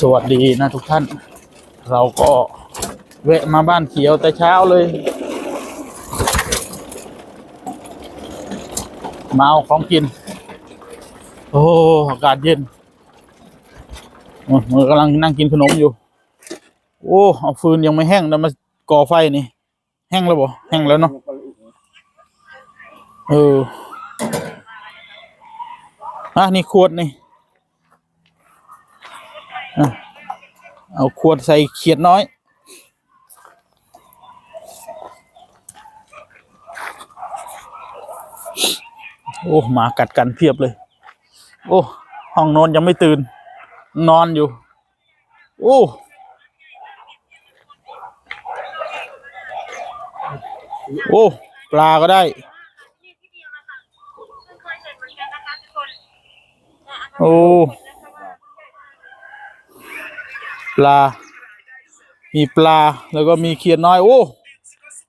สวัสดีนะทุกท่าน เราก็แวะมาบ้านเขียวแต่เช้าเลย มาเอาของกิน โอ้อากาศเย็นมือกำลังนั่งกินขนมอยู่ โอ้เอาฟืนยังไม่แห้งนะมาก่อไฟนี่ แห้งแล้วบ่แห้งแล้วเนาะเอออะนี่ขวดนี่ เอาขวดใส่เขียดน้อย โอ้หมากัดกันเพียบเลย โอ้ ห้องนอนยังไม่ตื่น นอนอยู่ โอ้โอ้ปลาก็ได้โอ้ ปลา มีปลาแล้วก็มีเขียดน้อย โอ้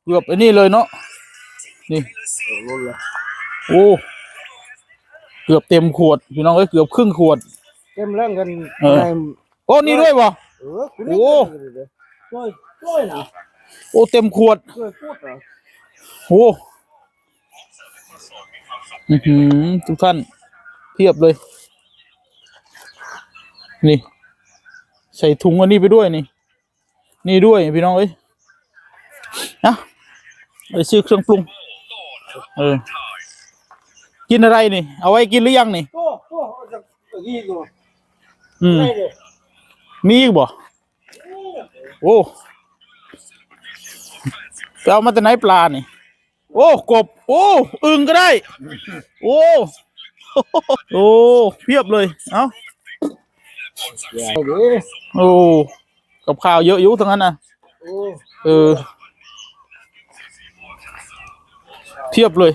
เกือบไอ้นี่เลยเนาะนี่โอ้เกือบเต็มขวดพี่น้องเอ้ยเกือบครึ่งขวด เต็มเรื่องกันเออในโอ้นี่ด้วยบ่เออคุณโอ้ช่วยช่วยนะโอ้เต็มขวดช่วยพูดเหรอโอ้อือหือทุกท่านเพียบเลย นี่ ใส่ถุงอันนี้ไปด้วยนี่ นี่ด้วยพี่น้องเอ้ยนะไปซื้อเครื่องปรุง เออ กินอะไรนี่ เอาไว้กินหรือยังนี่อืมมีอีกบ่โอ้ไปเอามาแต่ไหนปลานี่ โอ้กบ โอ้อึ่งก็ได้ โอ้ โอ้เพียบเลย เอ้า โอ้กับข้าวเยอะอยู่ทั้งนั้นนะโอ้เออเพียบเลย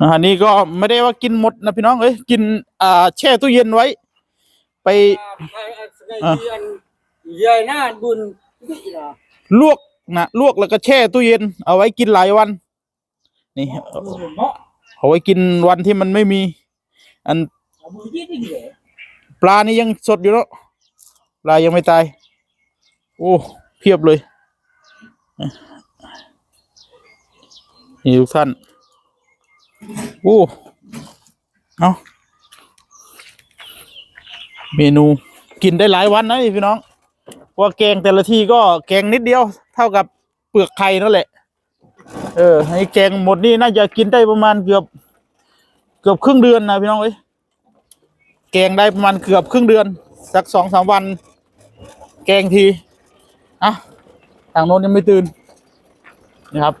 อาหารนี้ก็ไม่ได้ว่ากินหมดนะพี่น้องเอ้ยกิน อ่า แช่ตู้เย็นไว้ ไปอ่าใหญ่หน้าบุญนี่นะลวกนะลวกแล้วก็แช่ตู้เย็น เอาไว้กินหลายวัน นี่เนาะเอาไว้กินวันที่มันไม่มี อัน ปลานี่ยังสดอยู่เนาะปลายังไม่ตาย โอ้เพียบเลยนี่ทุกท่านโอ้เอาเมนูกินได้หลายวันนะพี่น้องว่าแกงแต่ละทีก็แกงนิดเดียว เท่ากับเปลือกไข่นั่นแหละ เออให้แกงหมดนี่น่าจะกินได้ประมาณเกือบ เกือบครึ่งเดือนนะพี่น้องเอ้ย แกงได้ประมาณเกือบครึ่งเดือน สักสองสามวัน แกงทีอะทางโน้นยังไม่ตื่นนี่ครับ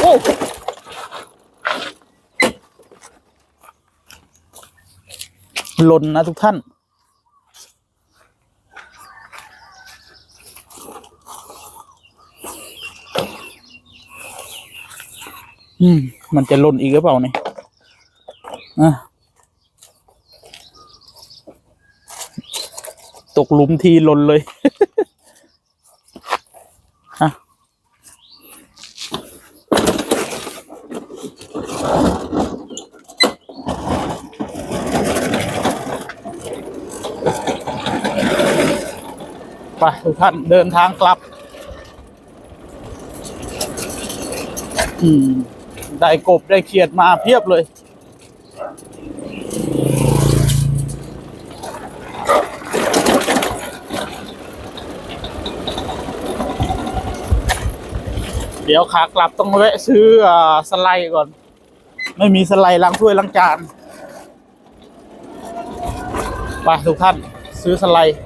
โอ้หล่นนะทุกท่าน อืม มันจะหล่นอีกหรือเปล่าเนี่ยอะตกหลุมทีหล่นเลยอะไปทุกท่านเดินทางกลับ อืม ได้กบได้เขียดมาเพียบเลย เดี๋ยวขากลับต้องแวะซื้ออสไลด์ก่อน ไม่มีสไลด์ล้างถ้วยล้างจาน ไปทุกท่านซื้อสไลด์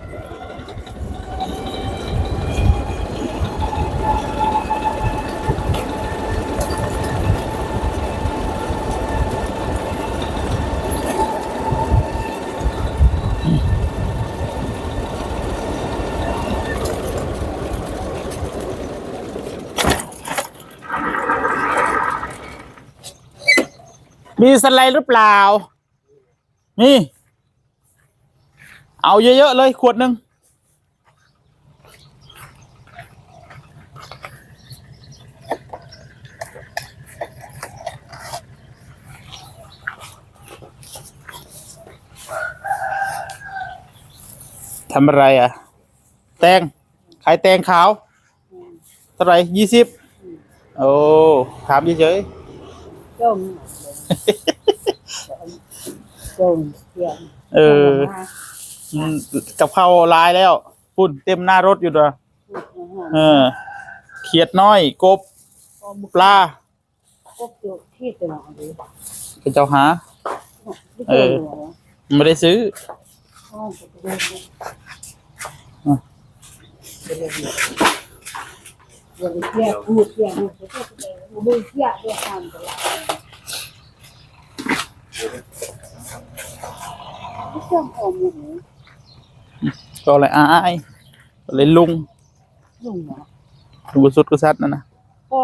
มีสไลด์หรือเปล่า นี่ เอาเยอะ ๆ เลย ขวดหนึ่งทำอะไรอะ แตง ขายแตงขาวเท่าไหร่ยี่สิบ โอ้ ถามเฉยๆ ต้มต้มเสียงๆเอออืมกับข้าวลายแล้วปุ่นเต็มหน้ารถอยู่ด้วยเออเขียดน้อย กบปลาก็ตัวที่ตัวดีเป็นเจ้าหา เออ ไม่ได้ซื้ออ ย่าเสียพูดเสียพูดก็จะไปเสียด้วยวามตลอดไม่ออมหมูก็เลยอายก็เลยลุงลุงเนาะลุงสุดกุซัดนั่นนะก็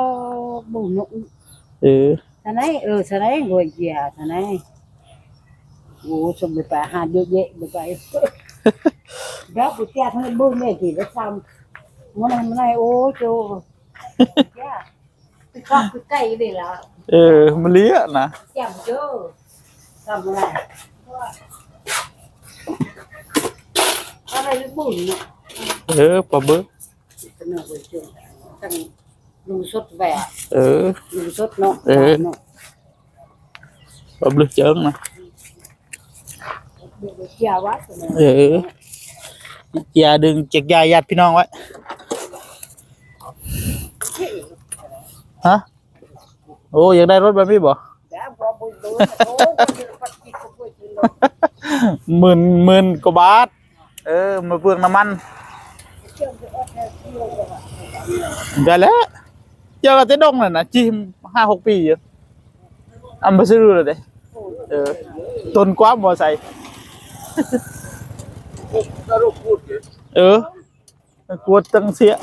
บุญนุ่เออท่านไหนเออท่านไหนรวยเกียท่านไหนโอ้สมไปไปหาเยอะแยะไปแล้วกูเจ้าท่านบุญเนี่ยกี่แล้วทำ มันมันไหนโอ้โจย่าไปข้าวไปไก่เลยล่ะเออมันเลี้ยนะแจ่มโจทำอะไรอะไรบุญเนาะเออปะเบิ้สนุกเลยโจตั้งลุงสดแหวะเออลุงสดเนาะเออปะเบิ้เจิงนะเดี๋ยวเจ้าวัดเออยาดึงเจ็กยาญาติพี่น้องไว้ ฮะโอ้อยากได้รถแบบนี้บ่แล้วพอบุญรู้โอ้ยปัดกินก็บุญรู้หมื่นหมื่นกว่าบาท เออมาเปลืองน้ำมันได้แล้วเจอกันเต้ดงน่ะนะจีมห้าหกปีอยู่อันมาซื้อเลยเด้เออต้นกว้ามมอไซค์ก็รู้พูดอยู่เออกลัวตังเสีย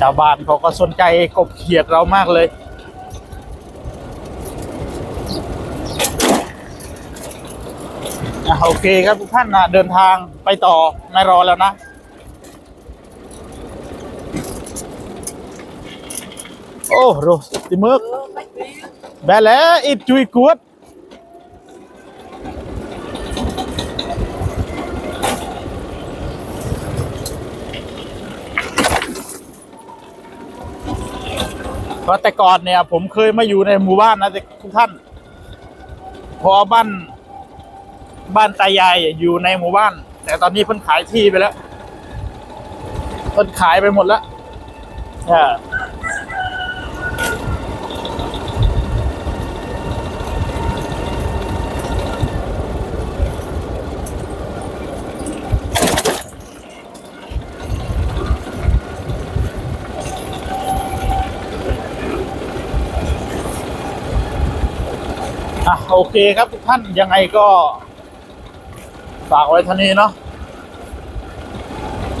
ชาวบ้านเขาก็สนใจกบเขียดเรามากเลยโอเคครับทุกท่านนะเดินทางไปต่อไม่รอแล้วนะโอ้โรสติมึกแบแล้วอิดจุยกวด ราะแต่ก่อนเนี่ย ผมเคยมาอยู่ในหมู่บ้านนะทุกท่าน พอบ้านบ้านตายายอยู่ในหมู่บ้าน แต่ตอนนี้เพิ่นขายที่ไปแล้วเพิ่นขายไปหมดแล้วอ่า อะโอเคครับทุกท่านยังไงก็ ฝากไว้ท่านี้เนาะ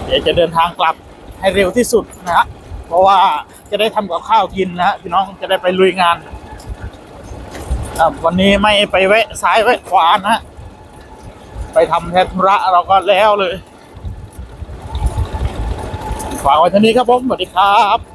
เดี๋ยวจะเดินทางกลับให้เร็วที่สุดนะฮะเพราะว่าจะได้ทำกับข้าวกินนะฮะพี่น้องจะได้ไปลุยงานวันนี้ไม่ไปแวะซ้ายแวะขวานะฮะไปทำแทนธุระเราก็แล้วเลยฝากไว้ท่านี้ครับผมสวัสดีครับ